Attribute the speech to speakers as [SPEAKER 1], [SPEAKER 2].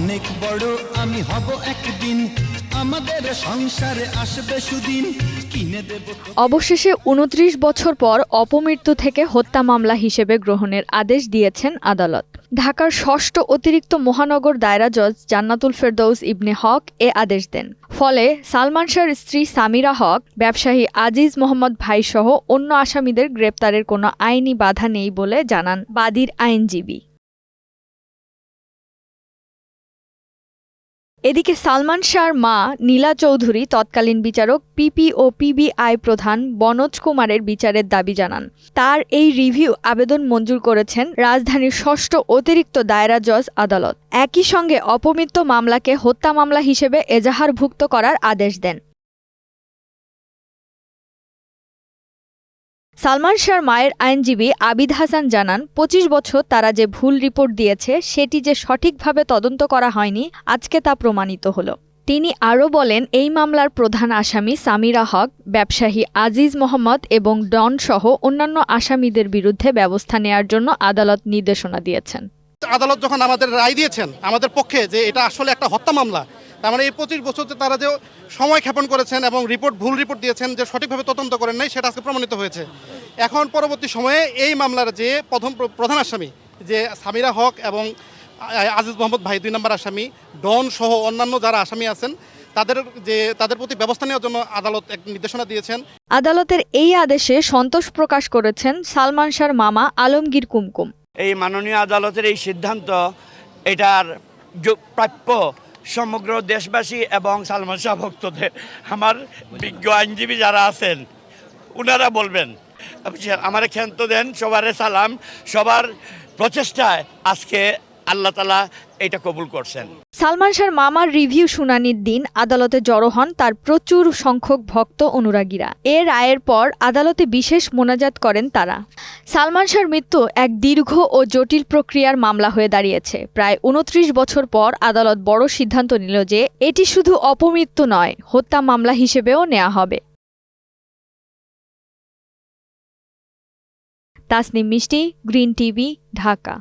[SPEAKER 1] অনেক বড়, আমি হব একদিন। আমাদের সংসারে আসবে সুদিন। কিনে দেব
[SPEAKER 2] অবশেষে উনত্রিশ বছর পর অপমৃত্যু থেকে হত্যা মামলা হিসেবে গ্রহণের আদেশ দিয়েছেন আদালত। ঢাকার ষষ্ঠ অতিরিক্ত মহানগর দায়রা জজ জান্নাতুল ফেরদৌস ইবনে হক এ আদেশ দেন। ফলে সালমান শাহর স্ত্রী সামিরা হক, ব্যবসায়ী আজিজ মোহাম্মদ ভাই সহ অন্য আসামিদের গ্রেপ্তারের কোনো আইনি বাধা নেই বলে জানান বাদীর আইনজীবী। এদিকে সালমান শাহর মা নীলা চৌধুরী তৎকালীন বিচারক, পিপি ও পিবিআই প্রধান বনোজ কুমারের বিচারের দাবি জানান। তার এই রিভিউ আবেদন মঞ্জুর করেছেন রাজধানীর ষষ্ঠ অতিরিক্ত দায়রা জজ আদালত। একই সঙ্গে অপমৃত্যু মামলাকে হত্যা মামলা হিসেবে এজাহারভুক্ত করার আদেশ দেন। সালমান শাহর মায়ের আইনজীবী আবিদ হাসান জানান, পঁচিশ বছর তারা যে ভুল রিপোর্ট দিয়েছে, সেটি যে সঠিকভাবে তদন্ত করা হয়নি, আজকে তা প্রমাণিত হলো। তিনি আরও বলেন, এই মামলার প্রধান আসামি সামিরা হক, ব্যবসায়ী আজিজ মোহাম্মদ এবং ডন সহ অন্যান্য আসামিদের বিরুদ্ধে ব্যবস্থা নেয়ার জন্য আদালত নির্দেশনা দিয়েছেন।
[SPEAKER 3] আদালত যখন আমাদের রায় দিয়েছেন, আমাদের পক্ষে যে এটা আসলে একটা হত্যা মামলা তার মানে এই পঁচিশ বছরতে তারা যে সময় ক্ষেপণ করেছেন এবং রিপোর্ট ভুল রিপোর্ট দিয়েছেন যে সঠিকভাবে তদন্ত করেন নাই সেটা আজকে প্রমাণিত হয়েছে। এখন পরবর্তী সময়ে এই মামলার যে প্রথম প্রধান আসামি যে সামিরা হক এবং আজিজ মোহাম্মদ ভাই দুই নম্বর আসামি ডন সহ অন্যান্য যারা আসামি আছেন তাদের যে তাদের প্রতি ব্যবস্থা নেওয়ার জন্য আদালত এক নির্দেশনা দিয়েছেন।
[SPEAKER 2] আদালতের এই আদেশে সন্তোষ প্রকাশ করেছেন সালমান শাহর মামা আলমগীর কুমকুম।
[SPEAKER 4] এই মাননীয় আদালতের এই সিদ্ধান্ত এটার প্রাপ্য সমগ্র দেশবাসী এবং সালমান শাহ ভক্তদের, আমার বিজ্ঞ আইনজীবী যারা আছেন ওনারা বলবেন আমার ক্ষান্ত দেন, সবার সালাম, সবার প্রচেষ্টায় আজকে আল্লাহ তালা এটা কবুল করছেন।
[SPEAKER 2] সালমান শাহর মামার রিভিউ শুনানির দিন আদালতে জড়ো হন তার প্রচুর সংখ্যক ভক্ত অনুরাগীরা। এ রায়ের পর আদালতে বিশেষ মোনাজাত করেন তারা। সালমান শাহর মৃত্যু এক দীর্ঘ ও জটিল প্রক্রিয়ার মামলা হয়ে দাঁড়িয়েছে। প্রায় উনত্রিশ বছর পর আদালত বড় সিদ্ধান্ত নিল যে এটি শুধু অপমৃত্যু নয়, হত্যা মামলা হিসেবেও নেওয়া হবে। তাসনিম মিষ্টি, গ্রিন টিভি, ঢাকা।